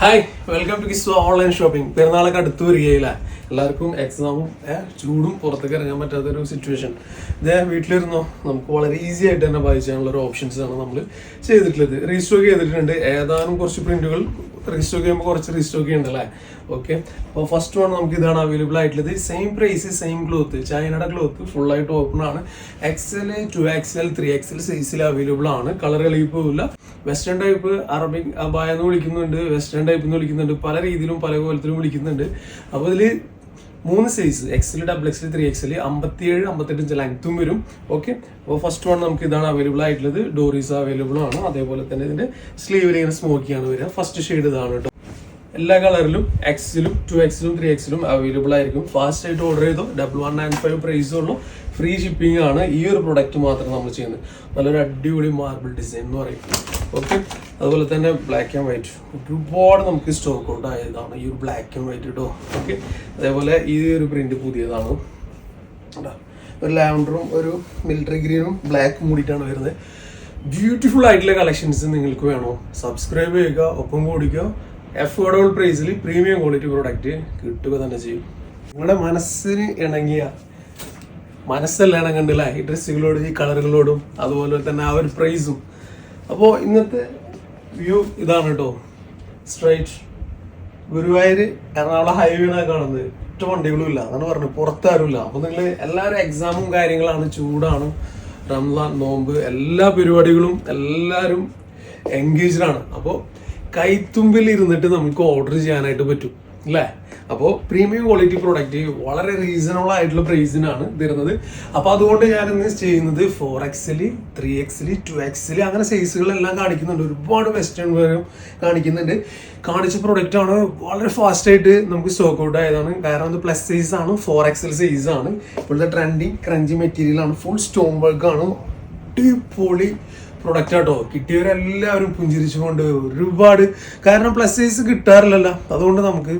Hi welcome to കിസ്വ online shopping പെരുന്നാളൊക്കെ അടുത്ത് വരികയില്ല. എല്ലാവർക്കും എക്സാമും ചൂടും പുറത്തേക്ക് ഇറങ്ങാൻ പറ്റാത്തൊരു സിറ്റുവേഷൻ ഇത് വീട്ടിലിരുന്നോ? നമുക്ക് വളരെ ഈസി ആയിട്ട് തന്നെ ചെയ്യാനുള്ള ഒരു ഓപ്ഷൻസ് ആണ് നമ്മൾ ചെയ്തിട്ടുള്ളത്. റീസ്റ്റോക്ക് ചെയ്തിട്ടുണ്ട്. ഏതാനും കുറച്ച് പ്രിന്റുകൾ റീസ്റ്റോക്ക് ചെയ്യുമ്പോൾ കുറച്ച് റീസ്റ്റോക്ക് അല്ലേ ഓക്കെ അപ്പോൾ ഫസ്റ്റ് വൺ നമുക്ക് ഇതാണ് അവൈലബിൾ ആയിട്ടുള്ളത്. സെയിം പ്രൈസ് സെയിം ക്ലോത്ത് ചൈനയുടെ ക്ലോത്ത് ഫുൾ ആയിട്ട് ഓപ്പൺ ആണ്. XL two XL three XL സൈസിൽ അവൈലബിൾ ആണ്. കളർ പോവില്ല വെസ്റ്റേൺ ടൈപ്പ് അറബിക് അബായ എന്ന് വിളിക്കുന്നുണ്ട്. വെസ്റ്റേൺ ടൈപ്പ് എന്ന് വിളിക്കുന്നുണ്ട്. പല രീതിയിലും പല കോലത്തിലും വിളിക്കുന്നുണ്ട്. അപ്പോൾ ഇതിൽ മൂന്ന് size XL double XL three XL അമ്പത്തിയേഴ് അമ്പത്തെട്ട് ഇഞ്ച് ലെങ്ത്തും വരും. ഓക്കെ അപ്പോൾ ഫസ്റ്റ് വൺ നമുക്ക് ഇതാണ് അവൈലബിൾ ആയിട്ടുള്ളത്. ഡോറീസ് അവൈലബിൾ ആണ്. അതേപോലെ തന്നെ ഇതിന്റെ സ്ലീവിൽ ഇങ്ങനെ സ്മോക്കിയാണ് വരിക. ഫസ്റ്റ് ഷെയ്ഡ് ഇതാണ് കേട്ടോ എല്ലാ കളറിലും എക്സിലും ടു എക്സിലും ത്രീ എക്സിലും അവൈലബിൾ ആയിരിക്കും. ഫാസ്റ്റ് ആയിട്ട് ഓർഡർ ചെയ്തു. Double one nine five price ഉള്ളൂ. ഫ്രീ ഷിപ്പിംഗ് ആണ് ഈ ഒരു പ്രൊഡക്റ്റ് മാത്രം നമ്മൾ ചെയ്യുന്നത്. നല്ലൊരു അടിപൊളി മാർബിൾ ഡിസൈൻ എന്ന് പറയും. ഓക്കെ അതുപോലെ തന്നെ ബ്ലാക്ക് ആൻഡ് വൈറ്റ് ഒരുപാട് നമുക്ക് സ്റ്റോക്ക് ഉണ്ടായതാണ് ഈ ഒരു ബ്ലാക്ക് ആൻഡ് വൈറ്റ് കേട്ടോ ഓക്കെ അതേപോലെ ഈ ഒരു പ്രിന്റ് പുതിയതാണ്? ഒരു ലാവൻഡറും ഒരു മിലിറ്ററി ഗ്രീനും ബ്ലാക്ക് മൂടിയിട്ടാണ് വരുന്നത്. ബ്യൂട്ടിഫുൾ ആയിട്ടുള്ള കളക്ഷൻസ് നിങ്ങൾക്ക് വേണോ? സബ്സ്ക്രൈബ് ചെയ്യുക ഒപ്പം കൂടിക്കുക. അഫോർഡബിൾ പ്രൈസിൽ പ്രീമിയം ക്വാളിറ്റി പ്രോഡക്റ്റ് കിട്ടുക തന്നെ ചെയ്യും. നിങ്ങളുടെ മനസ്സിന് ഇണങ്ങിയ മനസ്സല്ല ഇണങ്ങണ്ടില്ല? ഈ ഡ്രസ്സുകളോടും ഈ കളറുകളോടും അതുപോലെ തന്നെ ആ ഒരു പ്രൈസും അപ്പോൾ ഇന്നത്തെ വ്യൂ ഇതാണ് കേട്ടോ. സ്ട്രൈറ്റ് ഗുരുവായൂർ എറണാകുളം ഹൈവേയാണ് കാണുന്നത്. ഒറ്റ വണ്ടികളും ഇല്ല അതാണ് പറഞ്ഞത്. പുറത്താരുമില്ല. അപ്പോൾ നിങ്ങൾ എല്ലാവരും എക്സാമും കാര്യങ്ങളാണ് ചൂടാണ്. റംസാൻ നോമ്പ് എല്ലാ പരിപാടികളും എല്ലാവരും എൻഗേജ്ഡ് ആണ്. അപ്പോൾ കൈത്തുമ്പിൽ ഇരുന്നിട്ട് നമുക്ക് ഓർഡർ ചെയ്യാനായിട്ട് പറ്റും അല്ലേ? അപ്പോൾ പ്രീമിയം ക്വാളിറ്റി പ്രോഡക്റ്റ് വളരെ റീസണബിൾ ആയിട്ടുള്ള പ്രൈസിനാണ് തരുന്നത്. അപ്പോൾ അതുകൊണ്ട് ഞാൻ ഇന്ന് ചെയ്യുന്നത് ഫോർ എക്സിൽ ത്രീ എക്സിൽ ടു എക്സിൽ അങ്ങനെ സൈസുകളെല്ലാം കാണിക്കുന്നുണ്ട്. ഒരുപാട് വെസ്റ്റേൺ വെയറും കാണിക്കുന്നുണ്ട്. കാണിച്ച പ്രൊഡക്റ്റാണ് വളരെ ഫാസ്റ്റായിട്ട് നമുക്ക് സ്റ്റോക്ക് ഔട്ട് ആയതാണ്. കാരണം അത് പ്ലസ് സൈസാണ് ഫോർ എക്സൽ സൈസ് ആണ്. ഇപ്പോഴത്തെ ട്രെൻഡിങ് ക്രഞ്ചി മെറ്റീരിയലാണ് ഫുൾ സ്റ്റോൺ വർക്കാണ് അടിപൊളി പ്രൊഡക്റ്റ് ആട്ടോ. കിട്ടിയവരെല്ലാവരും പുഞ്ചിരിച്ചുകൊണ്ട് ഒരുപാട് കാരണം പ്ലസ് സൈസ് കിട്ടാറില്ലല്ലോ. അതുകൊണ്ട് നമുക്ക്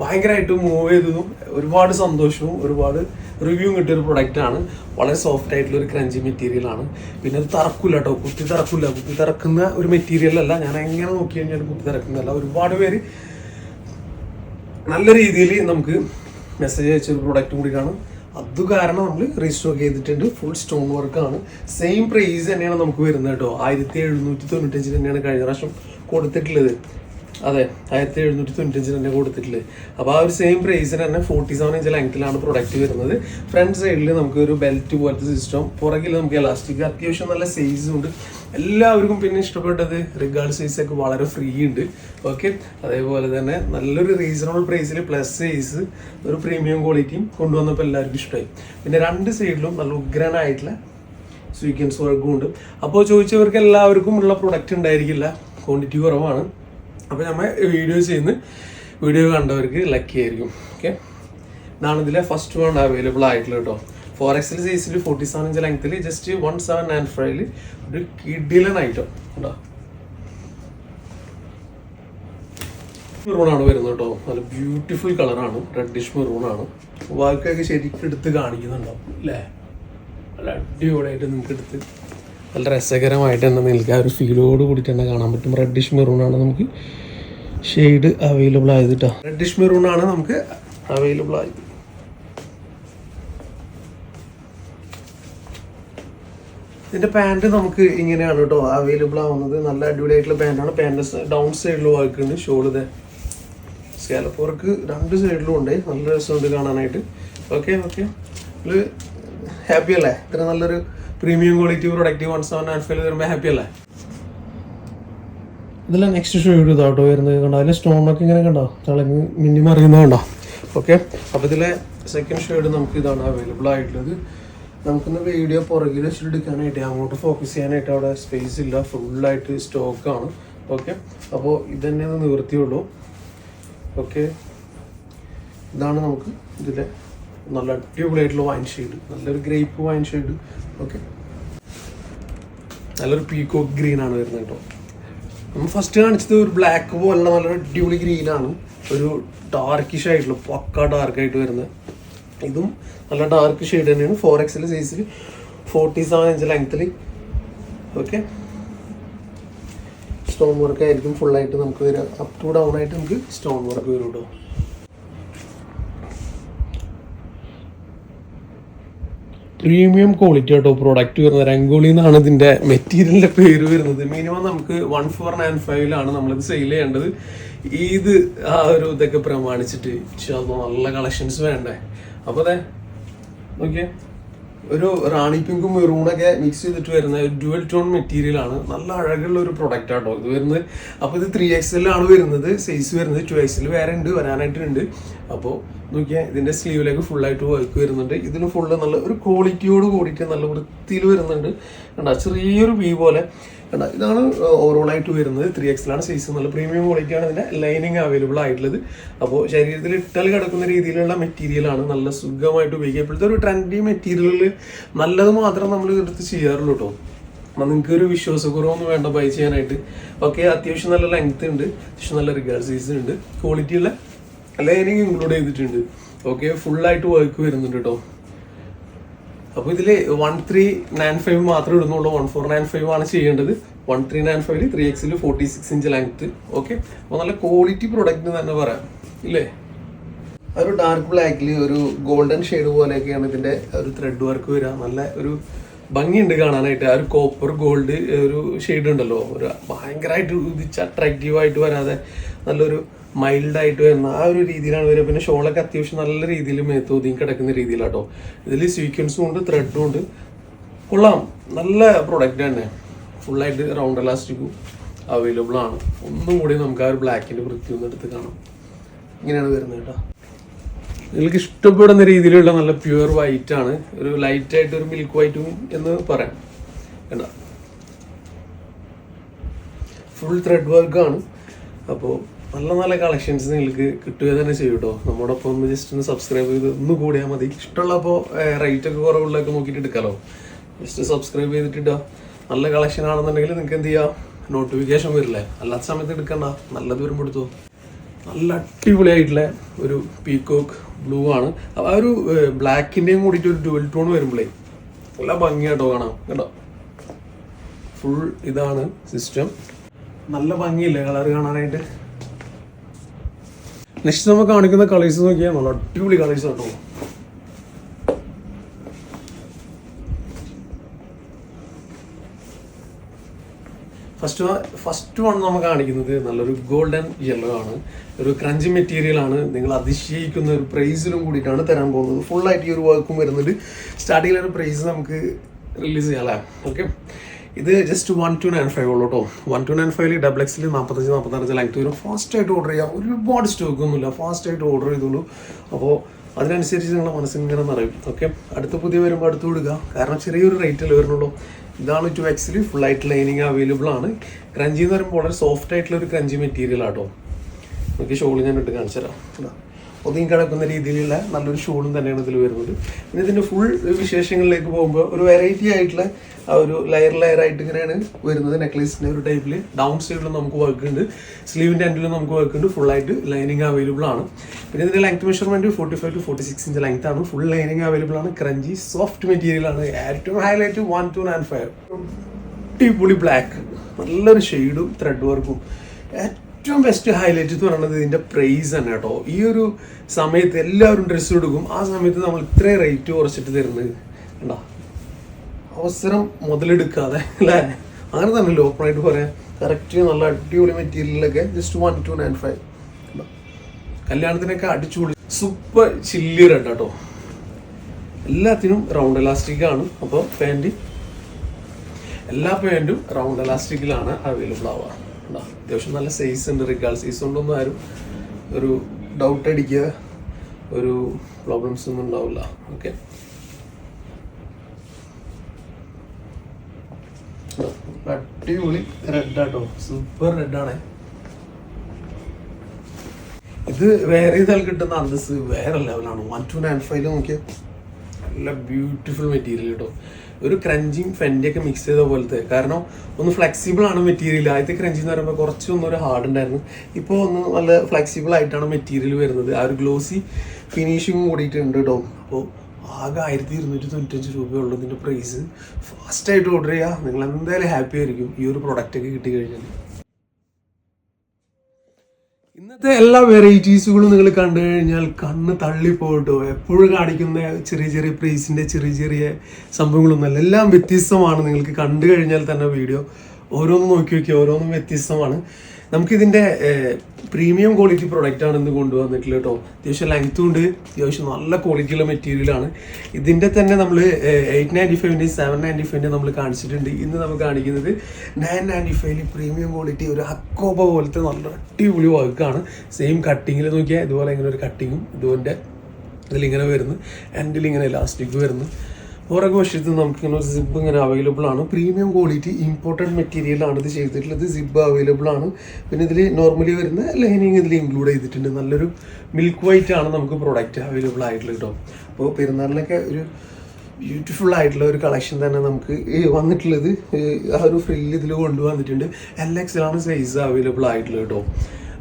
ഭയങ്കരമായിട്ട് മൂവ് ചെയ്തതും ഒരുപാട് സന്തോഷവും ഒരുപാട് റിവ്യൂ കിട്ടിയ ഒരു പ്രൊഡക്റ്റ് ആണ്. വളരെ സോഫ്റ്റ് ആയിട്ടുള്ള ഒരു ക്രഞ്ചി മെറ്റീരിയൽ ആണ്. പിന്നെ അത് തറക്കില്ല കേട്ടോ കുത്തി തറക്കില്ല കുത്തി തറക്കുന്ന ഒരു മെറ്റീരിയൽ അല്ല. ഞാൻ എങ്ങനെ നോക്കി കഴിഞ്ഞാൽ കുത്തി തറക്കുന്നതല്ല. ഒരുപാട് പേര് നല്ല രീതിയിൽ നമുക്ക് മെസ്സേജ് അയച്ച ഒരു പ്രൊഡക്റ്റും കൂടിയാണ് അത് കാരണം നമ്മൾ റീസ്റ്റോക്ക് ചെയ്തിട്ടുണ്ട്. ഫുൾ സ്റ്റോൺ വർക്കാണ് സെയിം പ്രൈസ് തന്നെയാണ് നമുക്ക് വരുന്നത് കേട്ടോ. ആയിരത്തി എഴുന്നൂറ്റി തൊണ്ണൂറ്റഞ്ചിന് തന്നെയാണ് കഴിഞ്ഞ പ്രാവശ്യം കൊടുത്തിട്ടുള്ളത്. അതെ ആയിരത്തി എഴുന്നൂറ്റി തൊണ്ണൂറ്റഞ്ചിന് തന്നെ കൊടുത്തിട്ടുള്ളത് അപ്പോൾ ആ ഒരു സെയിം പ്രൈസിന് തന്നെ ഫോർട്ടി സെവൻ ഇഞ്ച് ലെങ്ത്തിലാണ് പ്രൊഡക്റ്റ് വരുന്നത് ഫ്രണ്ട് സൈഡിൽ നമുക്ക് ഒരു ബെൽറ്റ് പോലത്തെ സിസ്റ്റം പുറകിൽ നമുക്ക് എലാസ്റ്റിക് അത്യാവശ്യം നല്ല സൈസും ഉണ്ട്. എല്ലാവർക്കും പിന്നെ ഇഷ്ടപ്പെട്ടത് റിഗാർഡ് സൈസ് ഒക്കെ വളരെ ഫ്രീ ഉണ്ട്. ഓക്കെ അതേപോലെ തന്നെ നല്ലൊരു റീസണബിൾ പ്രൈസിൽ പ്ലസ് സൈസ് ഒരു പ്രീമിയം ക്വാളിറ്റിയും കൊണ്ടുവന്നപ്പോൾ എല്ലാവർക്കും ഇഷ്ടമായി. പിന്നെ രണ്ട് സൈഡിലും നല്ല ഉഗ്രനായിട്ടുള്ള സ്വീക്കൻസ് വർക്കും ഉണ്ട്. അപ്പോൾ ചോദിച്ചവർക്ക് എല്ലാവർക്കും ഉള്ള പ്രൊഡക്റ്റ് ഉണ്ടായിരിക്കില്ല. ക്വാണ്ടിറ്റി കുറവാണ്. അപ്പോൾ നമ്മൾ വീഡിയോ ചെയ്യുന്ന വീഡിയോ കണ്ടവർക്ക് ലക്കി ആയിരിക്കും ഓക്കെ ഇതാണ് ഇതിലെ ഫസ്റ്റ് വൺ അവൈലബിൾ ആയിട്ടുള്ളത് കേട്ടോ ഫോർ എക്സൽ സൈസിൽ ഫോർട്ടി സെവൻ ഇഞ്ച് ലെങ്ത്തിൽ ജസ്റ്റ് വൺ സെവൻ നയൻ ഫൈവിൽ ഒരു കിഡിലൻ ഐറ്റം കേട്ടോ മെറൂൺ ആണ് വരുന്നത് കേട്ടോ നല്ല ബ്യൂട്ടിഫുൾ കളറാണ് റെഡിഷ് മെറൂൺ ആണ്. വാക്കൊക്കെ ശരിക്കും എടുത്ത് കാണിക്കുന്നുണ്ടാവും അല്ലേ? നല്ല അടിപൊളിയായിട്ട് നിങ്ങൾക്ക് എടുത്ത് നല്ല രസകരമായിട്ട് തന്നെ നിൽക്കുക ഒരു ഫീലോട് കൂടിയിട്ട് തന്നെ കാണാൻ പറ്റും. റെഡിഷ് മെറൂൺ ആണ് നമുക്ക് ഷെയ്ഡ് അവൈലബിൾ ആയത് കേട്ടോ റെഡിഷ് മെറൂൺ ആണ് നമുക്ക് അവൈലബിൾ ആയത്. ഇതിന്റെ പാന്റ് നമുക്ക് ഇങ്ങനെയാണ് കേട്ടോ അവൈലബിൾ ആവുന്നത്. നല്ല അടിപൊളിയായിട്ടുള്ള പാന്റാണ് പാന്റ് ഡൗൺ സൈഡിൽ ആക്കുന്നുണ്ട് ഷോളിത് ഷോൾ ഇത്. സ്കാലപ്പ് വർക്ക് രണ്ട് സൈഡിലും ഉണ്ട്. നല്ല രസമുണ്ട് കാണാനായിട്ട്. ഓക്കെ ഓക്കെ ഹാപ്പി അല്ലേ? ഇത്ര നല്ലൊരു premium quality product one seven and five വരുമ്പോൾ ഹാപ്പി അല്ലേ? ഇതിലെ നെക്സ്റ്റ് ഷെയ്ഡ് ഇതാട്ടോ വരുന്നത് കണ്ടോ? അതിലെ സ്റ്റോണൊക്കെ ഇങ്ങനെ കണ്ടോ? തിളങ്ങി മിന്നി മറിയുന്നത് കണ്ടോ? ഓക്കെ അപ്പോൾ ഇതിലെ സെക്കൻഡ് ഷെയ്ഡ് നമുക്ക് ഇതാണ് അവൈലബിൾ ആയിട്ടുള്ളത്. നമുക്കിന്ന് വീഡിയോ പുറകിൽ വെച്ചിട്ട് എടുക്കാനായിട്ട് അങ്ങോട്ട് ഫോക്കസ് ചെയ്യാനായിട്ട് അവിടെ സ്പേസ് ഇല്ല. ഫുള്ളായിട്ട് സ്റ്റോക്കാണ് ഓക്കെ അപ്പോൾ ഇത് തന്നെ ഒന്ന് നിവൃത്തിയുള്ളൂ. ഓക്കെ ഇതാണ് നമുക്ക് ഇതിലെ നല്ല അടിപൊളിയായിട്ടുള്ള വൈൻ ഷെയ്ഡ് നല്ലൊരു ഗ്രേപ്പ് വൈൻ ഷെയ്ഡ് ഓക്കെ നല്ലൊരു പീക്കോ ഗ്രീൻ ആണ് വരുന്നത് കേട്ടോ നമ്മൾ ഫസ്റ്റ് കാണിച്ചത് ഒരു ബ്ലാക്ക് പോലുള്ള നല്ല അടിപൊളി ഗ്രീനാണ് ഒരു ഡാർക്കിഷ് ആയിട്ടുള്ള പക്ക ഡാർക്ക് ആയിട്ട് വരുന്നത്. ഇതും നല്ല ഡാർക്ക് ഷെയ്ഡ് തന്നെയാണ്. ഫോർ എക്സിൽ സൈസിൽ ഫോർട്ടി സെവൻ ഇഞ്ച് ലെങ്ത്തിൽ ഓക്കെ സ്റ്റോൺ വർക്ക് ആയിരിക്കും ഫുള്ളായിട്ട് നമുക്ക് വരിക. അപ് ടു ഡൗൺ ആയിട്ട് നമുക്ക് സ്റ്റോൺ വർക്ക് വരും കേട്ടോ പ്രീമിയം ക്വാളിറ്റി ആട്ടോ പ്രോഡക്റ്റ് വരുന്നത്. രംഗോളി എന്നാണ് ഇതിന്റെ മെറ്റീരിയലിന്റെ പേര് വരുന്നത്. മിനിമം നമുക്ക് വൺ ഫോർ നയൻ ഫൈവിലാണ് നമ്മളിത് സെയിൽ ചെയ്യേണ്ടത്. ഇത് ആ ഒരു ഇതൊക്കെ പ്രമാണിച്ചിട്ട് നല്ല കളക്ഷൻസ് വേണ്ടേ? അപ്പൊ അതെ നോക്കിയേ. ഒരു റാണി പിങ്കും മെറൂണൊക്കെ മിക്സ് ചെയ്തിട്ട് വരുന്ന ഒരു ഡ്യുവൽ ടോൺ മെറ്റീരിയൽ ആണ്. നല്ല അഴകുള്ള ഒരു പ്രൊഡക്റ്റ് ആട്ടോ ഇത് വരുന്നത്. അപ്പോൾ ഇത് ത്രീ എക്സ് ആണ് വരുന്നത്. സൈസ് വരുന്നത് ടു എക്സിൽ വേറെ ഉണ്ട് വരാനായിട്ടുണ്ട്. അപ്പോൾ നോക്കിയാൽ ഇതിന്റെ സ്ലീവിലേക്ക് ഫുള്ളായിട്ട് വർക്ക് വരുന്നുണ്ട്. ഇതിന് ഫുള്ള് നല്ല ഒരു ക്വാളിറ്റിയോട് കൂടിയിട്ട് നല്ല വൃത്തിയിൽ വരുന്നുണ്ട്. കണ്ട ചെറിയൊരു വി പോലെ. കണ്ട ഇതാണ് ഓവറോൾ ആയിട്ട് വരുന്നത്. ത്രീ എക്സിലാണ് സൈസ് നല്ല പ്രീമിയം ക്വാളിറ്റിയാണ് ഇതിന്റെ ലൈനിങ് അവൈലബിൾ ആയിട്ടുള്ളത്. അപ്പോൾ ശരീരത്തിൽ ഇട്ടൽ കിടക്കുന്ന രീതിയിലുള്ള മെറ്റീരിയലാണ് നല്ല സുഖമായിട്ട് ഉപയോഗിക്കുക. ഇപ്പോഴത്തെ ഒരു ട്രെൻഡി മെറ്റീരിയലിൽ നല്ലത് മാത്രം നമ്മൾ എടുത്ത് ചെയ്യാറുള്ളൂ കേട്ടോ അപ്പം നിങ്ങൾക്ക് ഒരു വിശ്വാസക്കുറവൊന്നും വേണ്ട ബൈ ചെയ്യാനായിട്ട്. ഓക്കെ അത്യാവശ്യം നല്ല ലെങ്ത് ഉണ്ട് അത്യാവശ്യം നല്ല റിഗാർഡ് സൈസ് ഉണ്ട്. ക്വാളിറ്റിയുള്ള ലൈനിങ് ഇൻക്ലൂഡ് ചെയ്തിട്ടുണ്ട്. ഓക്കെ ഫുള്ളായിട്ട് വർക്ക് വരുന്നുണ്ട് കേട്ടോ അപ്പോൾ ഇതിൽ വൺ ത്രീ നയൻ ഫൈവ് മാത്രമേ ഇടുന്നുള്ളൂ. വൺ ഫോർ നയൻ ഫൈവ് ആണ് ചെയ്യേണ്ടത്. വൺ ത്രീ നയൻ ഫൈവിൽ three XL forty six inch length okay അപ്പോൾ നല്ല ക്വാളിറ്റി പ്രൊഡക്റ്റ് തന്നെ പറയാം. ഇല്ലേ? ഒരു ഡാർക്ക് ബ്ലാക്കിൽ ഒരു ഗോൾഡൻ ഷെയ്ഡ് പോലെയൊക്കെയാണ് ഇതിന്റെ ഒരു ത്രെഡ് വർക്ക് വരിക. നല്ല ഒരു ഭംഗിയുണ്ട് കാണാനായിട്ട്. ആ ഒരു കോപ്പർ ഗോൾഡ് ഒരു ഷെയ്ഡ് ഉണ്ടല്ലോ. ഒരു ഭയങ്കരമായിട്ട് ഉദിച്ച് അട്രാക്റ്റീവ് ആയിട്ട് വരാതെ നല്ലൊരു മൈൽഡ് ആയിട്ട് വരുന്ന ആ ഒരു രീതിയിലാണ് വരിക. പിന്നെ ഷോളൊക്കെ അത്യാവശ്യം നല്ല രീതിയിൽ മേത്തോതിയും കിടക്കുന്ന രീതിയിലാട്ടോ. ഇതിൽ സീക്വൻസും ഉണ്ട് ത്രെഡും ഉണ്ട്. കൊള്ളാം. നല്ല പ്രൊഡക്റ്റ് തന്നെ. ഫുള്ളായിട്ട് റൗണ്ട് എലാസ്റ്റിക്കും അവൈലബിൾ ആണ്. ഒന്നും കൂടി നമുക്ക് ആ ഒരു ബ്ലാക്കിന്റെ വൃത്തി ഒന്ന് എടുത്ത് കാണാം. ഇങ്ങനെയാണ് വരുന്നത് കേട്ടോ. നിങ്ങൾക്ക് ഇഷ്ടപ്പെടുന്ന രീതിയിലുള്ള നല്ല പ്യുവർ വൈറ്റ് ആണ്. ഒരു ലൈറ്റ് ആയിട്ട് ഒരു മിൽക്ക് വൈറ്റും എന്ന് പറയാം. വേണ്ട ഫുൾ ത്രെഡ് വർക്ക് ആണ്. അപ്പോൾ നല്ല നല്ല കളക്ഷൻസ് നിങ്ങൾക്ക് കിട്ടുക തന്നെ ചെയ്യും കേട്ടോ നമ്മുടെ ഒപ്പം ഒന്ന് ജസ്റ്റ് ഒന്ന് സബ്സ്ക്രൈബ് ചെയ്ത് ഒന്ന് കൂടിയാൽ മതി. ഇഷ്ടമുള്ളപ്പോൾ റേറ്റ് ഒക്കെ കുറവുള്ളതൊക്കെ നോക്കിയിട്ട് എടുക്കാമല്ലോ ജസ്റ്റ് സബ്സ്ക്രൈബ് ചെയ്തിട്ടിട്ടോ നല്ല കളക്ഷൻ ആണെന്നുണ്ടെങ്കിൽ നിങ്ങൾക്ക് എന്ത് ചെയ്യാം? നോട്ടിഫിക്കേഷൻ വരില്ലേ? അല്ലാത്ത സമയത്ത് എടുക്കണ്ട. നല്ലത് വരുമ്പോൾ എടുത്തോ നല്ല അടിപൊളിയായിട്ടുള്ള ഒരു പീക്കോക്ക് ബ്ലൂ ആണ്. ആ ഒരു ബ്ലാക്കിന്റെയും കൂടിയിട്ട് ഒരു ഡുവൽ ടോൺ വരുമ്പോഴേ നല്ല ഭംഗിയാട്ടോ കാണാം. കേട്ടോ ഫുൾ ഇതാണ് സിസ്റ്റം നല്ല ഭംഗിയില്ലേ കളർ കാണാനായിട്ട്? നെക്സ്റ്റ് നമ്മൾ കാണിക്കുന്ന കളേഴ്സ് നോക്കിയാൽ നല്ല അടിപൊളി കളേഴ്സ് കേട്ടോ ഫസ്റ്റ് ഫസ്റ്റ് വൺ നമ്മൾ കാണിക്കുന്നത് നല്ലൊരു ഗോൾഡൻ യെല്ലോ ആണ്. ഒരു ക്രഞ്ച് മെറ്റീരിയൽ ആണ്. നിങ്ങൾ അതിശയിക്കുന്ന ഒരു പ്രൈസിലും കൂടിയിട്ടാണ് തരാൻ പോകുന്നത്. ഫുൾ ആയിട്ട് ഈ ഒരു വർക്കും വരുന്നുണ്ട്. സ്റ്റാർട്ടിങ്ങിലൊരു പ്രൈസ് നമുക്ക് റിലീസ് ചെയ്യാം അല്ലേ? ഓക്കെ ഇത് just one two nine five ഉള്ളൂ കേട്ടോ വൺ ടു നയൻ ഫൈവിൽ ഡബിൾ എക്സിൽ നാൽപ്പത്തഞ്ച് നാൽപ്പത്തഞ്ച് ലെങ്ത് വരും. ഫാസ്റ്റ് ആയിട്ട് ഓർഡർ ചെയ്യാം. ഒരുപാട് സ്റ്റോക്ക് ഒന്നുമില്ല. ഫാസ്റ്റ് ആയിട്ട് ഓർഡർ ചെയ്തോളൂ. അപ്പോൾ അതിനനുസരിച്ച് നിങ്ങളുടെ മനസ്സിൽ ഇങ്ങനെ നിറയും. ഓക്കെ അടുത്ത പുതിയ വരുമ്പോൾ അടുത്ത് കൊടുക്കുക കാരണം ചെറിയൊരു റേറ്റല്ലേ വരുന്നുള്ളൂ. ഇതാണ് ടു എക്സിൽ ഫുൾ ആയിട്ട് ലൈനിങ് അവൈലബിൾ ആണ്. ക്രഞ്ചി എന്ന് പറയുമ്പോൾ വളരെ സോഫ്റ്റ് ആയിട്ടുള്ള ഒരു ക്രഞ്ചി മെറ്റീരിയൽ ആട്ടോ നമുക്ക് ഷോൾ ഞാൻ ഇട്ട് കാണിച്ചു തരാം ഇതാ. ഒതുങ്ങി കിടക്കുന്ന രീതിയിലുള്ള നല്ലൊരു ഷൂളും തന്നെയാണ് ഇതിൽ വരുന്നത്. പിന്നെ ഇതിന്റെ ഫുൾ വിശേഷങ്ങളിലേക്ക് പോകുമ്പോൾ ഒരു വെറൈറ്റി ആയിട്ടുള്ള ആ ഒരു ലെയർ ലെയർ ആയിട്ട് ഇങ്ങനെയാണ് വരുന്നത് നെക്ലേസിന്റെ ഒരു ടൈപ്പിൽ ഡൗൺ സൈഡിലും നമുക്ക് വർക്ക് ഉണ്ട്. സ്ലീവിന്റെ എൻഡിലും നമുക്ക് വർക്ക് ഉണ്ട്. ഫുൾ ആയിട്ട് ലൈനിങ് അവൈലബിൾ ആണ്. പിന്നെ ഇതിന്റെ length measurement forty five to forty six inch length ആണ്. ഫുൾ ലൈനിങ് അവൈലബിൾ ആണ്. ക്രഞ്ചി സോഫ്റ്റ് മെറ്റീരിയൽ ആണ്. ഏറ്റവും highlight one two nine five അടിപൊളി ബ്ലാക്ക് നല്ലൊരു ഷെയ്ഡും ത്രെഡ് വർക്കും ഏറ്റവും ബെസ്റ്റ് ഹൈലൈറ്റ് എന്ന് പറയുന്നത് ഇതിന്റെ പ്രൈസ് തന്നെ കേട്ടോ. ഈ ഒരു സമയത്ത് എല്ലാവരും ഡ്രസ്സ് എടുക്കും ആ സമയത്ത് നമ്മൾ ഇത്രയും റേറ്റ് കുറച്ചിട്ട് തരുന്നത് കണ്ടോ? അവസരം മുതലെടുക്കാതെ അല്ലേ? അങ്ങനെ തന്നെ ഓപ്പൺ ആയിട്ട് പറയാം കറക്റ്റ് നല്ല അടിപൊളി മെറ്റീരിയലൊക്കെ just one two nine five കല്യാണത്തിനൊക്കെ അടിച്ചുപൊളി സൂപ്പർ ചില്ലി റെഡ് കേട്ടോ എല്ലാത്തിനും റൗണ്ട് എലാസ്റ്റിക് ആണ്. അപ്പോൾ പാന്റ് എല്ലാ പാന്റും റൗണ്ട് എലാസ്റ്റിക്കിലാണ് അവൈലബിൾ ആവുക? അത്യാവശ്യം നല്ല സൈസ് ഉണ്ട്. റിഗാൾ സൈസ് കൊണ്ടൊന്നും ആരും ഒരു ഡൗട്ട് അടിക്കുക ഒരു പ്രോബ്ലംസ് ഒന്നും ഉണ്ടാവില്ല. ഓക്കെ അടിപൊളി. റെഡ് ആട്ടോ. സൂപ്പർ റെഡ് ആണേ. ഇത് വേറെ ഇതിൽ കിട്ടുന്ന അന്തസ് വേറെ ലെവലാണ് വൺ ടു നയൻ ഫൈവ് നോക്കിയാൽ നല്ല ബ്യൂട്ടിഫുൾ മെറ്റീരിയൽ കേട്ടോ ഒരു ക്രഞ്ചിങ് ഫെൻഡി ഒക്കെ മിക്സ് ചെയ്ത പോലത്തെ. കാരണം ഒന്ന് ഫ്ലെക്സിബിൾ ആണ് മെറ്റീരിയൽ ആദ്യത്തെ ക്രഞ്ചി എന്ന് പറയുമ്പോൾ കുറച്ചൊന്നും ഒരു ഹാർഡ് ഉണ്ടായിരുന്നു. ഇപ്പോൾ ഒന്ന് നല്ല ഫ്ലെക്സിബിൾ ആയിട്ടാണ് മെറ്റീരിയൽ വരുന്നത്. ആ ഒരു ഗ്ലോസി ഫിനിഷിങ് കൂടിയിട്ടുണ്ട് കേട്ടോ അപ്പോൾ ആകെ ആയിരത്തി ഇരുന്നൂറ്റി തൊണ്ണൂറ്റഞ്ച് രൂപയുള്ളൂ ഇതിന്റെ പ്രൈസ് ഫാസ്റ്റായിട്ട് ഓർഡർ ചെയ്യുക നിങ്ങൾ എന്തായാലും ഹാപ്പി ആയിരിക്കും ഈ ഒരു പ്രൊഡക്റ്റ് ഒക്കെ കിട്ടി കഴിഞ്ഞാൽ ഇന്നത്തെ എല്ലാ വെറൈറ്റീസുകളും നിങ്ങൾ കണ്ടു കഴിഞ്ഞാൽ കണ്ണ് തള്ളിപ്പോട്ടോ എപ്പോഴും കാണിക്കുന്ന ചെറിയ ചെറിയ പ്രൈസിന്റെ ചെറിയ ചെറിയ സംഭവങ്ങളൊന്നുമല്ല. എല്ലാം വ്യത്യസ്തമാണ്. നിങ്ങൾക്ക് കണ്ടു കഴിഞ്ഞാൽ തന്നെ വീഡിയോ ഓരോന്നും നോക്കി നോക്കി ഓരോന്നും വ്യത്യസ്തമാണ്. നമുക്കിതിന്റെ പ്രീമിയം ക്വാളിറ്റി പ്രൊഡക്റ്റ് ആണ് ഇന്ന് കൊണ്ടുവന്നിട്ടുള്ളത് കേട്ടോ. അത്യാവശ്യം ലെങ്ത്തും ഉണ്ട് അത്യാവശ്യം നല്ല ക്വാളിറ്റിയുള്ള മെറ്റീരിയലാണ് ഇതിന്റെ തന്നെ നമ്മൾ എയ്റ്റ് നയന്റി ഫൈവിന്റെ സെവൻ നയന്റി ഫൈവിന്റെ നമ്മൾ കാണിച്ചിട്ടുണ്ട്. ഇന്ന് നമ്മൾ കാണിക്കുന്നത് നയൻ നയന്റി ഫൈവിൽ പ്രീമിയം ക്വാളിറ്റി ഒരു അക്കോബ പോലത്തെ നല്ല അടിപൊളി വർക്കാണ് സെയിം കട്ടിങ്ങിൽ നോക്കിയാൽ ഇതുപോലെ ഇങ്ങനെ ഒരു കട്ടിങ്ങും ഇതുപോലെ ഇതിലിങ്ങനെ വരുന്നു. എൻഡിൽ ഇങ്ങനെ ഇലാസ്റ്റിക് വരുന്നു. പുറകു വശത്ത് നമുക്ക് ഇങ്ങനെ ഒരു സിബ് ഇങ്ങനെ അവൈലബിൾ ആണ്. പ്രീമിയം ക്വാളിറ്റി ഇമ്പോർട്ടന്റ് മെറ്റീരിയൽ ആണ് ഇത് ചെയ്തിട്ടുള്ളത്. സിബ് അവൈലബിൾ ആണ്. പിന്നെ ഇതിൽ നോർമലി വരുന്ന ലൈനിങ് ഇതിൽ ഇൻക്ലൂഡ് ചെയ്തിട്ടുണ്ട്. നല്ലൊരു മിൽക്ക് വൈറ്റ് ആണ് നമുക്ക് പ്രൊഡക്റ്റ് അവൈലബിൾ ആയിട്ടുള്ളത് കേട്ടോ അപ്പോൾ പെരുന്നാളിനൊക്കെ ഒരു ബ്യൂട്ടിഫുൾ ആയിട്ടുള്ള ഒരു കളക്ഷൻ തന്നെ നമുക്ക് വന്നിട്ടുള്ളത്. ആ ഒരു ഫ്രില്ല് ഇതിൽ കൊണ്ടുവന്നിട്ടുണ്ട്. എൽ എക്സിലാണ് സൈസ് അവൈലബിൾ ആയിട്ടുള്ളത് കേട്ടോ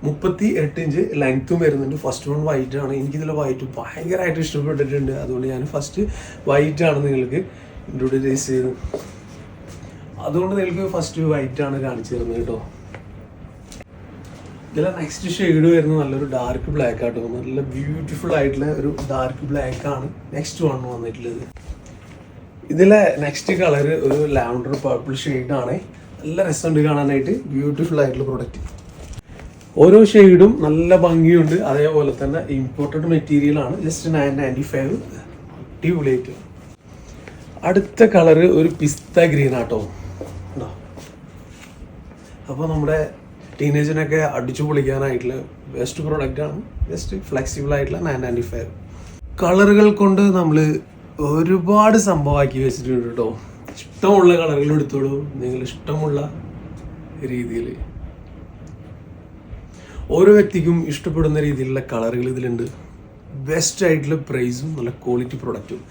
മുപ്പത്തി എട്ട് ഇഞ്ച് ലെങ്ത്തും വരുന്നുണ്ട്. ഫസ്റ്റ് വൺ വൈറ്റ് ആണ്. എനിക്കിതിൽ വൈറ്റ് ഭയങ്കരമായിട്ട് ഇഷ്ടപ്പെട്ടിട്ടുണ്ട്. അതുകൊണ്ട് ഞാൻ ഫസ്റ്റ് വൈറ്റ് ആണ് നിങ്ങൾക്ക് ഇൻട്രൊഡ്യൂസ് ചെയ്ത് അതുകൊണ്ട് നിങ്ങൾക്ക് ഫസ്റ്റ് വൈറ്റ് ആണ് കാണിച്ചു തരുന്നത് കേട്ടോ. ഇതിലെ നെക്സ്റ്റ് ഷെയ്ഡ് വരുന്നത് നല്ലൊരു ഡാർക്ക് ബ്ലാക്ക് ആട്ടോ. നല്ല ബ്യൂട്ടിഫുൾ ആയിട്ടുള്ള ഒരു ഡാർക്ക് ബ്ലാക്ക് ആണ് നെക്സ്റ്റ് വൺ വന്നിട്ടുള്ളത്. ഇതിലെ നെക്സ്റ്റ് കളർ ഒരു ലാവണ്ടർ പർപ്പിൾ ആണ്. നല്ല രസമുണ്ട് കാണാനായിട്ട്. ബ്യൂട്ടിഫുൾ ആയിട്ടുള്ള പ്രൊഡക്റ്റ് ഓരോ ഷെയ്ഡും നല്ല ഭംഗിയുണ്ട്. അതേപോലെ തന്നെ ഇമ്പോർട്ടഡ് മെറ്റീരിയൽ ആണ്. ജസ്റ്റ് നയൻ നയന്റി ഫൈവ് അടിപൊളിയായിട്ട്. അടുത്ത കളറ് ഒരു പിസ്ത ഗ്രീൻ ആട്ടോ? അപ്പോൾ നമ്മുടെ ടീനേജിനൊക്കെ അടിച്ചു പൊളിക്കാനായിട്ടുള്ള ബെസ്റ്റ് പ്രോഡക്റ്റ് ആണ്. ജസ്റ്റ് ഫ്ലെക്സിബിൾ ആയിട്ടുള്ള നയൻ നയന്റി ഫൈവ് കളറുകൾ കൊണ്ട് നമ്മൾ ഒരുപാട് സംഭവമാക്കി വെച്ചിട്ടുണ്ട് കേട്ടോ ഇഷ്ടമുള്ള കളറുകൾ എടുത്തോളൂ. നിങ്ങൾ ഇഷ്ടമുള്ള രീതിയിൽ ഓരോ വ്യക്തിക്കും ഇഷ്ടപ്പെടുന്ന രീതിയിലുള്ള കളറുകൾ ഇതിലുണ്ട്. ബെസ്റ്റ് ആയിട്ടുള്ള പ്രൈസും നല്ല ക്വാളിറ്റി പ്രൊഡക്റ്റും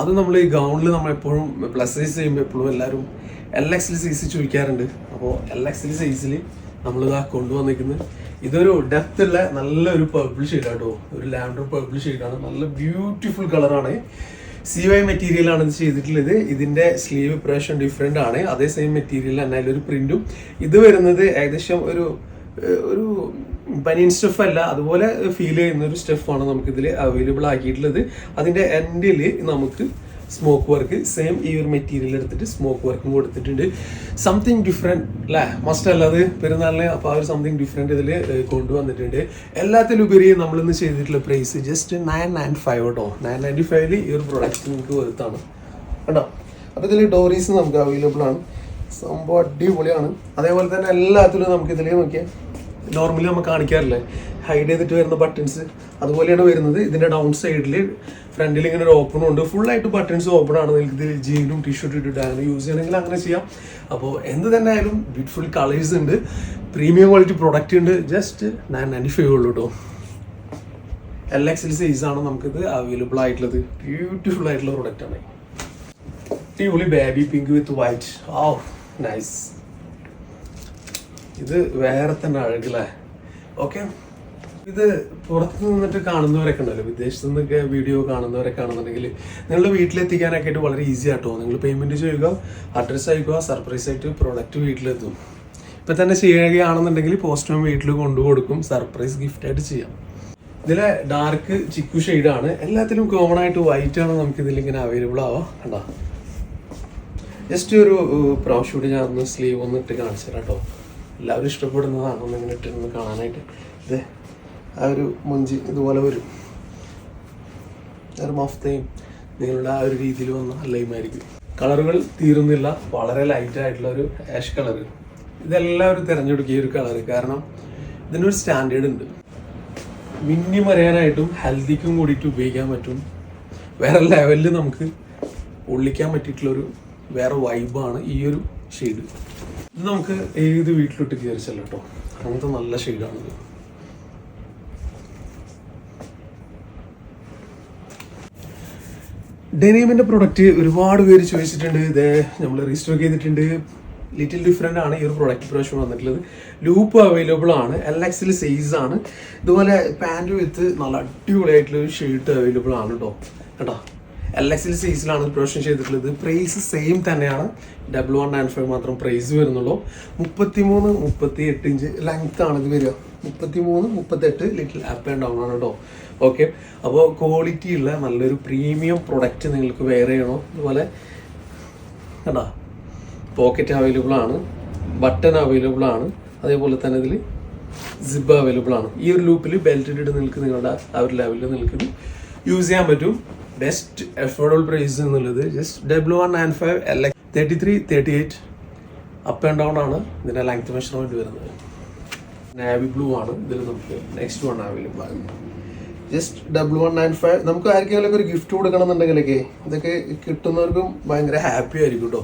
അത് നമ്മൾ ഈ ഗൗണിൽ നമ്മൾ എപ്പോഴും പ്ലസ് സൈസ് ചെയ്യുമ്പോൾ എപ്പോഴും എല്ലാവരും എൽ എക്സിൽ സൈസ് ചോദിക്കാറുണ്ട്. അപ്പോൾ എൽ എക്സിൽ സൈസിൽ ഇതാ കൊണ്ടുവന്നിരിക്കുന്നത് ഇതൊരു ഡെപ്ത് ഉള്ള നല്ലൊരു പർപ്പിൾ ഷെയ്ഡാട്ടോ ഒരു ലാൻഡർ പർപ്പിൾ ഷെയ്ഡാണ് നല്ല ബ്യൂട്ടിഫുൾ കളറാണ് സി വൈ മെറ്റീരിയൽ ആണ് ഇത് ചെയ്തിട്ടുള്ളത്. ഇതിന്റെ സ്ലീവ് ഇപ്രാവശ്യം ഡിഫറെന്റ് ആണ്. അതേ സെയിം മെറ്റീരിയൽ തന്നെ അതിലൊരു പ്രിന്റും ഇത് വരുന്നത് ഏകദേശം ഒരു ഒരു ബനിയൻ സ്റ്റഫ് അല്ല അതുപോലെ ഫീൽ ചെയ്യുന്ന ഒരു സ്റ്റഫാണ് നമുക്ക് ഇതിൽ അവൈലബിൾ ആക്കിയിട്ടുള്ളത്. അതിന്റെ എൻഡിൽ നമുക്ക് സ്മോക്ക് വർക്ക് സെയിം ഈ ഒരു മെറ്റീരിയൽ എടുത്തിട്ട് സ്മോക്ക് വർക്കും കൊടുത്തിട്ടുണ്ട്. സംതിങ് ഡിഫറെന്റ് അല്ലേ മസ്റ്റ് അല്ലാതെ പെരുന്നാളിന് അപ്പോൾ ആ ഒരു സംതിങ് ഡിഫറെന്റ് ഇതിൽ കൊണ്ടുവന്നിട്ടുണ്ട്. എല്ലാത്തിലുപരി നമ്മളിന്ന് ചെയ്തിട്ടുള്ള price just nine nine five കേട്ടോ നയൻ നയന്റി ഫൈവിൽ ഈ ഒരു പ്രൊഡക്റ്റ് നിങ്ങൾക്ക് വെറുത്താണ് കേട്ടോ അപ്പോൾ ഇതിൽ ഡോറീസ് നമുക്ക് അവൈലബിൾ ആണ്. സംഭവം അടിപൊളിയാണ്. അതേപോലെ തന്നെ എല്ലാത്തിലും നമുക്ക് ഇതിൽ നോക്കിയാൽ നോർമലി നമ്മൾ കാണിക്കാറില്ലേ? ഹൈഡ് ചെയ്തിട്ട് വരുന്ന ബട്ടൺസ് അതുപോലെയാണ് വരുന്നത്. ഇതിന്റെ ഡൗൺ സൈഡിൽ ഫ്രണ്ടിൽ ഇങ്ങനെ ഒരു ഓപ്പൺ ഉണ്ട്. ഫുൾ ആയിട്ട് ബട്ടൺസ് ഓപ്പൺ ആണ്. നിങ്ങൾക്ക് ഇതിൽ ജീനും ടീഷർട്ട് ഇട്ടിട്ട് അങ്ങനെ യൂസ് ചെയ്യണമെങ്കിൽ അങ്ങനെ ചെയ്യാം. അപ്പോൾ എന്ത് തന്നെ ആയാലും ബ്യൂട്ടിഫുൾ കളേഴ്സ് ഉണ്ട്. പ്രീമിയം ക്വാളിറ്റി പ്രൊഡക്റ്റ് ഉണ്ട്. ജസ്റ്റ് നയൻ നയന്റി ഫൈവ് ഉള്ളൂ കേട്ടോ എൽ എക്സിൽ സൈസ് ആണ് നമുക്കിത് അവൈലബിൾ ആയിട്ടുള്ളത്. ബ്യൂട്ടിഫുൾ ആയിട്ടുള്ള പ്രൊഡക്റ്റ് ആണ്. അടിപൊളി ബേബി പിങ്ക് വിത്ത് വൈറ്റ് ആ നൈസ് ഇത് വേറെ തന്നെ അഴകല്ലേ ഓക്കെ ഇത് പുറത്ത് നിന്നിട്ട് കാണുന്നവരൊക്കെ ഉണ്ടല്ലോ. വിദേശത്ത് നിന്നൊക്കെ വീഡിയോ കാണുന്നവരൊക്കെ ആണെന്നുണ്ടെങ്കിൽ നിങ്ങളുടെ വീട്ടിലെത്തിക്കാനൊക്കെ ആയിട്ട് വളരെ ഈസി ആട്ടോ. നിങ്ങൾ പേയ്മെന്റ് ചെയ്യുക അഡ്രസ്സ് അയക്കുക സർപ്രൈസ് ആയിട്ട് പ്രോഡക്റ്റ് വീട്ടിലെത്തും. ഇപ്പൊ തന്നെ ചെയ്യുകയാണെന്നുണ്ടെങ്കിൽ പോസ്റ്റ്മാൻ വീട്ടിൽ കൊണ്ടു കൊടുക്കും സർപ്രൈസ് ഗിഫ്റ്റ് ആയിട്ട് ചെയ്യാം. ഇതിലെ ഡാർക്ക് ചിക്കു ആണ്. എല്ലാത്തിലും കോമൺ ആയിട്ട് വൈറ്റ് ആണ് നമുക്ക് ഇതിൽ ഇങ്ങനെ അവൈലബിൾ ആവാം. കണ്ടോ? ജസ്റ്റ് ഒരു പ്രാവശ്യം ഞാൻ ഒന്ന് സ്ലീവ് ഒന്ന് ഇട്ട് കാണിച്ചു തരാം കേട്ടോ എല്ലാവരും ഇഷ്ടപ്പെടുന്നതാണ്. ഒന്ന് ഇങ്ങനെ ഇട്ടൊന്ന് കാണാനായിട്ട്. ഇത് ആ ഒരു മുഞ്ചി ഇതുപോലെ വരും. ഒരു മഫ്തയും നിങ്ങളുടെ ആ ഒരു രീതിയിൽ വന്ന അല്ലയുമായിരിക്കും കളറുകൾ തീരുന്നില്ല. വളരെ ലൈറ്റ് ആയിട്ടുള്ള ഒരു ആഷ് കളർ ഇതെല്ലാവരും തിരഞ്ഞെടുക്കിയ ഒരു കളർ കാരണം ഇതിനൊരു സ്റ്റാൻഡേർഡ് ഉണ്ട്. മിന്നി മറിയാനായിട്ടും ഹെൽത്തിക്കും കൂടിയിട്ട് ഉപയോഗിക്കാൻ പറ്റും. വേറെ ലെവലിൽ നമുക്ക് ഒള്ളിക്കാൻ പറ്റിയിട്ടുള്ളൊരു വേറെ വൈബാണ് ഈ ഒരു ഷെയ്ഡ് ഇത് നമുക്ക് ഏത് വീട്ടിലോട്ട് കയറിച്ചല്ലോ കേട്ടോ അങ്ങനത്തെ നല്ല ഷെയ്ഡാണിത്. ഡെനീമിന്റെ പ്രൊഡക്റ്റ് ഒരുപാട് പേര് ചോദിച്ചിട്ടുണ്ട്. ഇത് നമ്മൾ റീസ്റ്റോക്ക് ചെയ്തിട്ടുണ്ട്. ലിറ്റിൽ ഡിഫറെന്റ് ആണ് ഈ ഒരു പ്രൊഡക്റ്റ് പ്രാവശ്യം വന്നിട്ടുള്ളത്. ലൂപ്പ് അവൈലബിൾ ആണ്. എൽ എക്സിൽ സൈസ് ആണ്. ഇതുപോലെ പാന്റ് വിത്ത് നല്ല അടിപൊളിയായിട്ടുള്ള ഒരു ഷർട്ട് അവൈലബിൾ ആണ് കേട്ടോ കേട്ടോ എൽ എക്സിൽ സീസിലാണ് പ്രൊഡക്ഷൻ ചെയ്തിട്ടുള്ളത്. പ്രൈസ് സെയിം തന്നെയാണ്. ഡബിൾ വൺ നയൻ ഫൈവ് മാത്രം പ്രൈസ് വരുന്നുള്ളൂ. മുപ്പത്തി മൂന്ന് മുപ്പത്തി എട്ട് ഇഞ്ച് ലെങ്ത് ആണ് ഇത് വരിക. മുപ്പത്തി മൂന്ന് മുപ്പത്തെട്ട് ലിറ്റിൽ അപ്പ് ആൻഡ് ഡൗൺ ആണ് കേട്ടോ ഓക്കെ അപ്പോൾ ക്വാളിറ്റി ഉള്ള നല്ലൊരു പ്രീമിയം പ്രൊഡക്റ്റ് നിങ്ങൾക്ക് വെയർ ചെയ്യണോ. അതുപോലെ കണ്ടാ? പോക്കറ്റ് അവൈലബിൾ ആണ്. ബട്ടൺ അവൈലബിൾ ആണ്. അതേപോലെ തന്നെ ഇതിൽ സിബ് അവൈലബിൾ ആണ്. ഈ ഒരു ലൂപ്പിൽ ബെൽറ്റ് ഇട്ട് നിങ്ങൾക്ക് നിങ്ങളുടെ ആ ഒരു ലെവലിൽ നിങ്ങൾക്ക് യൂസ് ചെയ്യാൻ പറ്റും. ബെസ്റ്റ് അഫോർഡബിൾ പ്രൈസ് എന്നുള്ളത് just W one nine five L X thirty three thirty eight up and down ആണ് ഇതിന്റെ ലെങ്ത് മെഷർമെന്റ് വരുന്നത്. നാവി ബ്ലൂ ആണ് ഇതിൽ നമുക്ക് നെക്സ്റ്റ് വൺ അവൈലബിൾ ആണ്. Just double one nine five നമുക്ക് ആർക്കെങ്കിലും ഒരു ഗിഫ്റ്റ് കൊടുക്കണമെന്നുണ്ടെങ്കിലൊക്കെ ഇതൊക്കെ കിട്ടുന്നവർക്കും ഭയങ്കര ഹാപ്പി ആയിരിക്കും കേട്ടോ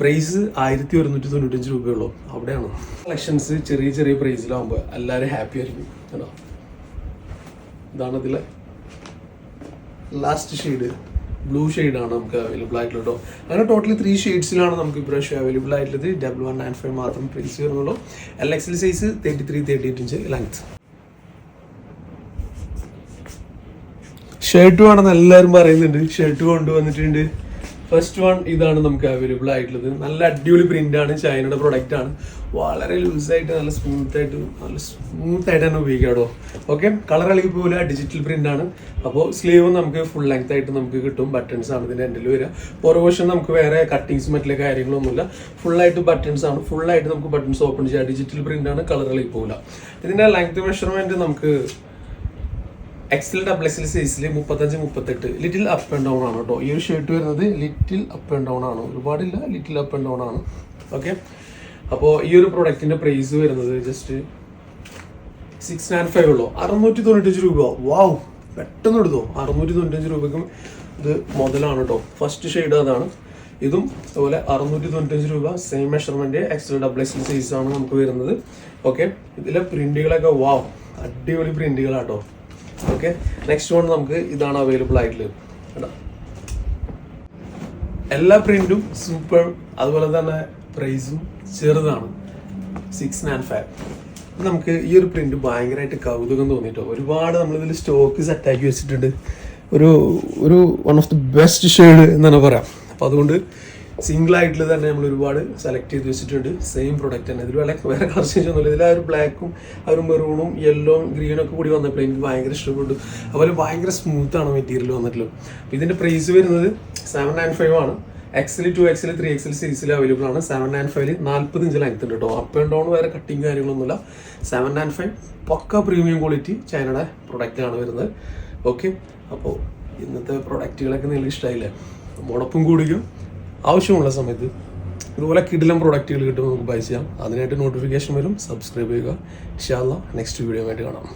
പ്രൈസ് ആയിരത്തി ഒരുന്നൂറ്റി തൊണ്ണൂറ്റഞ്ച് രൂപയുള്ളൂ. അവിടെയാണ്. കളക്ഷൻസ് ചെറിയ ചെറിയ പ്രൈസിലാകുമ്പോൾ എല്ലാവരും ഹാപ്പി ആയിരിക്കും കേട്ടോ ഇതാണ് ഇതിലെ ലാസ്റ്റ് ഷെയ്ഡ് ബ്ലൂ ആണ് നമുക്ക് അവൈലബിൾ ആയിട്ടുള്ളത്. കേട്ടോ അങ്ങനെ ടോട്ടലി ത്രീ ഷെയ്ഡ്സിലാണ് നമുക്ക് ഇപ്രാവശ്യം അവൈലബിൾ ആയിട്ടുള്ളത്. ഡബിൾ വൺ നയൻ ഫൈവ് മാത്രം പ്രൈസ് വരുന്നുള്ളൂ. L XL size thirty three thirty eight inch length shirt വേണമെന്ന് എല്ലാവരും പറയുന്നുണ്ട്. ഷർട്ട് കൊണ്ടുവന്നിട്ടുണ്ട്. ഫസ്റ്റ് വൺ ഇതാണ് നമുക്ക് അവൈലബിൾ ആയിട്ടുള്ളത്. നല്ല അടിപൊളി പ്രിന്റ് ആണ്. ചൈനയുടെ പ്രൊഡക്റ്റ് ആണ്. വളരെ ലൂസായിട്ട് നല്ല സ്മൂത്ത് ആയിട്ട് നല്ല സ്മൂത്തായിട്ട് തന്നെ ഉപയോഗിക്കാം കേട്ടോ ഓക്കെ കളർ ഇളകി പോലെ ഡിജിറ്റൽ പ്രിന്റ് ആണ് അപ്പോൾ സ്ലീവ് നമുക്ക് ഫുൾ ലെങ്ത് ആയിട്ട് നമുക്ക് കിട്ടും. ബട്ടൺസ് ആണ് ഇതിന്റെ എൻഡിൽ വരിക. പുറകുവശം നമുക്ക് വേറെ കട്ടിങ്സ് മറ്റുള്ള കാര്യങ്ങളൊന്നുമില്ല. ഫുൾ ആയിട്ട് ബട്ടൺസ് ആണ്. ഫുൾ ആയിട്ട് നമുക്ക് ബട്ടൺസ് ഓപ്പൺ ചെയ്യാം. ഡിജിറ്റൽ പ്രിന്റ് ആണ് കളർ ഇളകി പോകില്ല ഇതിന്റെ ലെങ്ത് മെഷർമെന്റ് നമുക്ക് എക്സൽ ഡബിൾ എക്സൽ സൈസിൽ മുപ്പത്തഞ്ച് മുപ്പത്തെട്ട്. ലിറ്റിൽ അപ്പ് ആൻഡ് ഡൗൺ ആണ് കേട്ടോ. ഈ ഒരു ഷർട്ട് വരുന്നത് ലിറ്റിൽ അപ്പ് ആൻഡ് ഡൗൺ ആണ്. ഒരുപാടില്ല ലിറ്റിൽ അപ്പ് ആൻഡ് ഡൗൺ ആണ്. ഓക്കെ അപ്പോൾ ഈ ഒരു പ്രൊഡക്റ്റിന്റെ പ്രൈസ് വരുന്നത് ജസ്റ്റ് സിക്സ് നയൻ ഫൈവ് ഉള്ളൂ. അറുന്നൂറ്റി തൊണ്ണൂറ്റഞ്ച് രൂപ. വാവ് പെട്ടെന്ന് എടുത്തോ അറുന്നൂറ്റി തൊണ്ണൂറ്റഞ്ച് രൂപയ്ക്കും ഇത് മുതലാണ് കേട്ടോ ഫസ്റ്റ് ഷെയ്ഡ് അതാണ്. ഇതും അതുപോലെ അറുന്നൂറ്റി തൊണ്ണൂറ്റഞ്ച് രൂപ same measurement extra double X size ആണ് നമുക്ക് വരുന്നത്. ഓക്കെ ഇതിലെ പ്രിന്റുകളൊക്കെ വാവ് അടിപൊളി പ്രിന്റുകളാട്ടോ ഓക്കെ നെക്സ്റ്റ് വൺ നമുക്ക് ഇതാണ് അവൈലബിൾ ആയിട്ടുള്ളത്. കേട്ടോ എല്ലാ പ്രിന്റും സൂപ്പർ അതുപോലെ തന്നെ പ്രൈസും ചെറുതാണ്. സിക്സ് ആൻഡ് ഫൈവ് നമുക്ക് ഈ ഒരു പ്രിന്റ് ഭയങ്കരമായിട്ട് കൗതുകം തോന്നിയിട്ടോ. ഒരുപാട് നമ്മളിതിൽ സ്റ്റോക്ക് സെറ്റാക്കി വെച്ചിട്ടുണ്ട്. ഒരു ഒരു one of the best shade എന്നാണ് പറയാം. അപ്പോൾ അതുകൊണ്ട് സിംഗിൾ ആയിട്ടുള്ള തന്നെ നമ്മൾ ഒരുപാട് സെലക്ട് ചെയ്ത് വെച്ചിട്ടുണ്ട്. സെയിം പ്രൊഡക്റ്റ് തന്നെ. ഇതിൽ വേറെ വേറെ കളർ ചേഞ്ച് ഒന്നുമില്ല. ഇതിൽ ആ ഒരു ബ്ലാക്കും ആ ഒരു മെറൂണും യെല്ലോയും ഗ്രീനും ഒക്കെ കൂടി വന്നപ്പോൾ എനിക്ക് ഭയങ്കര ഇഷ്ടപ്പെട്ടു. അതുപോലെ ഭയങ്കര സ്മൂത്ത് ആണ് മെറ്റീരിയൽ വന്നിട്ടുള്ളത്. അപ്പോൾ ഇതിന്റെ പ്രൈസ് വരുന്നത് സെവൻ നയൻ ഫൈവ് ആണ്. XL two XL three XL സീരീസിൽ അവൈലബിൾ ആണ്. സെവൻ നയൻ ഫൈവിൽ നാൽപ്പത് ഇഞ്ച് ലെങ്ത് ഉണ്ട് കേട്ടോ അപ്പ് ആൻഡ് ഡൗൺ വേറെ കട്ടിങ് കാര്യങ്ങളൊന്നുമില്ല. സെവൻ നയൻ ഫൈവ് പക്ക പ്രീമിയം ക്വാളിറ്റി ചൈനയുടെ പ്രൊഡക്റ്റ് ആണ് വരുന്നത്. ഓക്കെ അപ്പോൾ ഇന്നത്തെ പ്രൊഡക്റ്റുകളൊക്കെ നിങ്ങൾക്ക് ഇഷ്ടമായില്ലേ മുടപ്പും കൂടിക്കും. ആവശ്യമുള്ള സമയത്ത് ഇതുപോലെ കിടിലം പ്രൊഡക്റ്റുകൾ കിട്ടുമ്പോൾ നമുക്ക് ബൈ ചെയ്യാം. അതിനായിട്ട് നോട്ടിഫിക്കേഷൻ വരും. സബ്സ്ക്രൈബ് ചെയ്യുക. ഇൻഷാല്ല നെക്സ്റ്റ് വീഡിയോ ആയിട്ട് കാണാം.